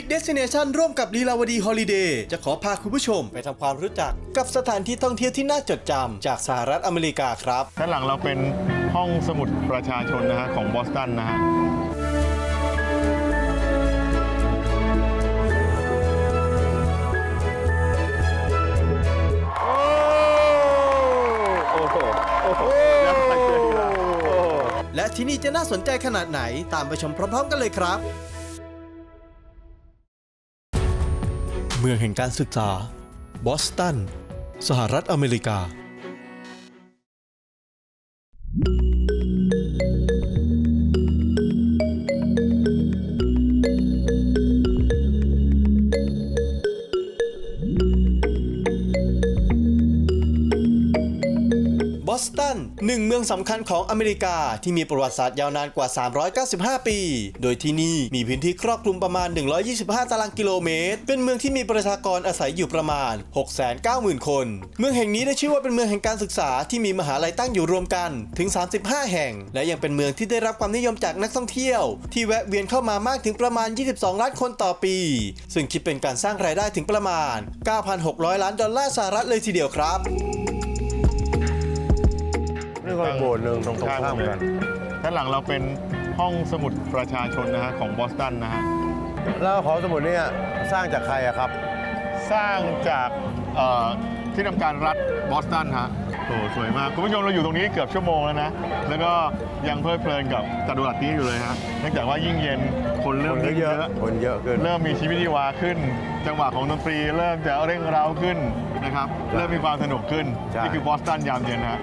Big Destination ร่วมกับลีลาวดีฮอลิเดย์จะขอพาคุณผู้ชมไปทำความรู้จักกับสถานที่ท่องเที่ยวที่น่าจดจำจากสหรัฐอเมริกาครับ ด้านหลังเราเป็นห้องสมุดประชาชนนะฮะของบอสตันนะฮะ โอ้โห โอ้โหยังไปเลยดีละโอ้โห และที่นี่จะน่าสนใจขนาดไหนตามไปชมพร้อม ๆ กันเลยครับ เมืองแห่งการศึกษา บอสตัน สหรัฐอเมริกา ตันหนึ่งเมืองสำคัญของอเมริกาที่มีประวัติศาสตร์ยาวนานกว่า 395 ปี โดยที่นี่มีพื้นที่ครอบคลุมประมาณ 125 ตารางกิโลเมตร เป็นเมืองที่มีประชากรอาศัยอยู่ประมาณ 690,000 คน เมืองแห่งนี้ได้ชื่อว่าเป็นเมืองแห่งการศึกษาที่มีมหาลัยตั้งอยู่รวมกันถึง 35 แห่ง และยังเป็นเมืองที่ได้รับความนิยมจากนักท่องเที่ยว ที่แวะเวียนเข้ามามากถึงประมาณ 22 ล้านคนต่อปี ซึ่งคิดเป็นการสร้างรายได้ถึงประมาณ 9,600 ล้านดอลลาร์สหรัฐเลยทีเดียวครับ นี่ก็อีกโบสถ์หนึ่งตรงข้ามกัน ด้านหลังเราเป็นห้องสมุดประชาชนนะฮะของบอสตันนะฮะ แล้วหอสมุดเนี่ยสร้างจากใครอะครับ สร้างจากเอ่อที่ทำการรัฐบอสตันฮะโอ้สวยมาก คุณผู้ชมเราอยู่ตรงนี้เกือบชั่วโมงแล้วนะ แล้วก็ยังเพลิดเพลินกับจัตุรัสนี้อยู่เลยฮะเนื่องจากว่ายิ่งเย็นคนเริ่คมนก็ยิ่งเยเยอะ อะ คนเยอะขึ้น เริ่มมีชีวิตชีวาขึ้น จังหวะของดนตรีเริ่มจะเร่งเร้าขึ้นนะครับ ใช่เริ่มมีความสนุกขึ้น ใช่ นี่คือบอสตันยามเย็นฮะ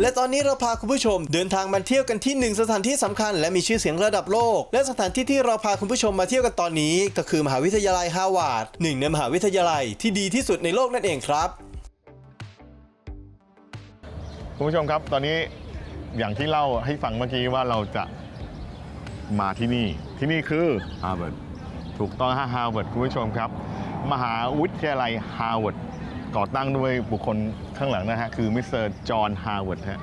และตอนนี้เราพาคุณผู้ชมเดินทางมาเที่ยวกันที่หนึ่งสถานที่สำคัญ และมีชื่อเสียงระดับโลก และสถานที่ที่เราพาคุณผู้ชมมาเที่ยวกันตอนนี้ ก็คือมหาวิทยาลัยฮาวาดหนึ่งในมหาวิทยาลัยที่ดีที่สุดในโลกนั่นเองครับคุณผู้ชมครับตอนนี้อย่างที่เล่าให้ฟังเมื่อกี้ว่าเราจะมาที่นี่ ที่นี่คือฮาร์วาร์ดถูกต้องฮะฮาร์วาร์ดคุณผู้ชมครับ มหาวิทยาลัยฮาร์วาร์ด ก่อตั้งด้วยบุคคลข้างหลังนะฮะ คือมิสเตอร์จอห์นฮาร์วาร์ดฮะ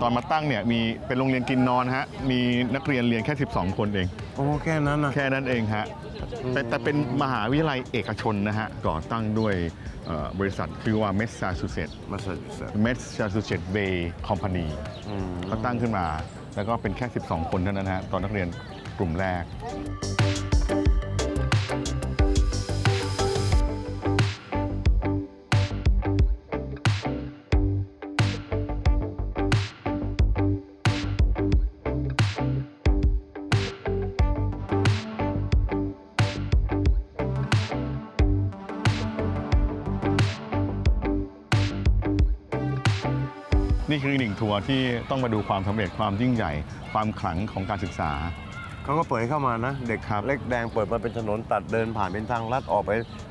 ตอนมาตั้งเนี่ยมีเป็นโรงเรียนกินนอนฮะ มีนักเรียนเรียนแค่ 12 คนเอง โอ้แค่นั้นนะแค่นั้นเองฮะ แต่แต่เป็นมหาวิทยาลัยเอกชนนะฮะ ก่อตั้งด้วยเอ่อบริษัทคือว่า Massachusetts มาสเซต Massachusetts Bay Company เขาตั้งขึ้นมา แล้วก็เป็นแค่ 12 คนเท่านั้นฮะตอนนักเรียนกลุ่มแรก นี่คือหนึ่งทัวร์ที่ต้องมาดูความสำเร็จความยิ่งใหญ่ ความขลังของการศึกษา เขาก็เปิดให้เข้ามานะ เด็กครับ เล็กแดงเปิดมาเป็นถนนตัดเดินผ่านเป็นทางลัดออกไป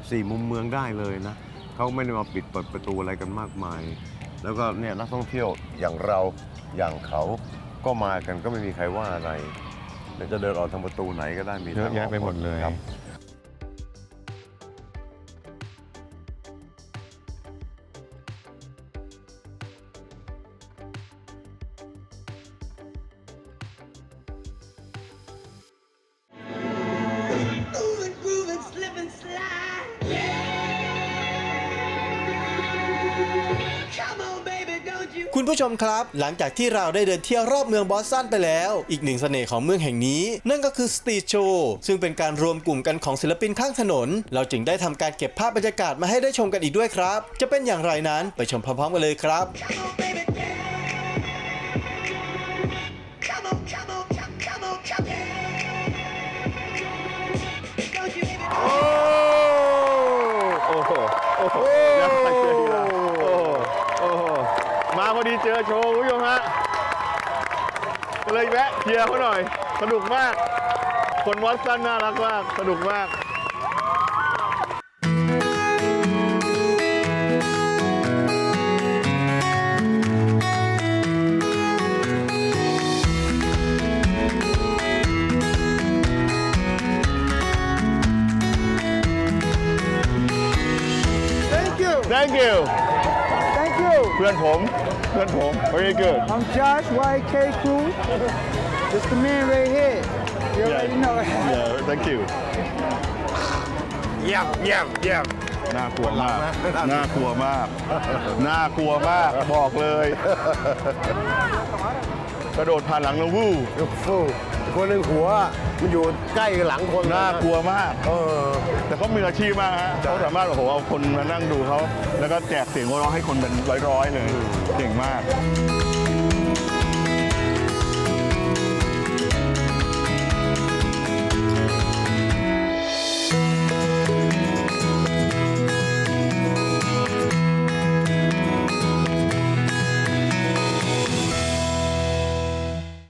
สี่มุมเมืองได้เลยนะเขาไม่ได้มาปิดเปิดประตูอะไรกันมากมาย แล้วก็เนี่ยนักท่องเที่ยวอย่างเราอย่างเขาก็มากันก็ไม่มีใครว่าอะไรเดี๋ยวจะเดินออกทางประตูไหนก็ได้มีเยอะทางแยะกไปหมดเลย ครับ คุณผู้ชมครับ หลังจากที่เราได้เดินเที่ยวรอบเมืองบอสตันไปแล้ว อีกหนึ่งเสน่ห์ของเมืองแห่งนี้ นั่นก็คือสตรีทโชว์ซึ่งเป็นการรวมกลุ่มกันของศิลปินข้างถนน เราจึงได้ทำการเก็บภาพบรรยากาศมาให้ได้ชมกันอีกด้วยครับ จะเป็นอย่างไรนั้นไปชมพร้อมๆกันเลยครับ พอดีเจอโชว์คุณผู้ชมฮะก็เลยแวะเชียร์เขาหน่อย สนุกมาก คนวัดสันน่ารักมาก สนุกมาก Thank you. เพื่อนผม เพื่อนผม very good I'm Josh YK Crew. It's the man right here. You already know. yeah thank you เยี่ยมเยี่ยมเยี่ยมน่ากลัวมาก น่ากลัวมาก น่ากลัวมาก บอกเลย กระโดดผ่านหลังแล้ววู้ฟู คนหนึ่งหัวมันอยู่ใกล้หลังคนน่ากลัวมาก เออ แต่เขามีอาชีพมากฮะเขาสามารถโอ้โหเอาคนมานั่งดูเขาแล้วก็แจกเสียงหัวเราะให้คนเป็นร้อยๆเลยเก่งมากเ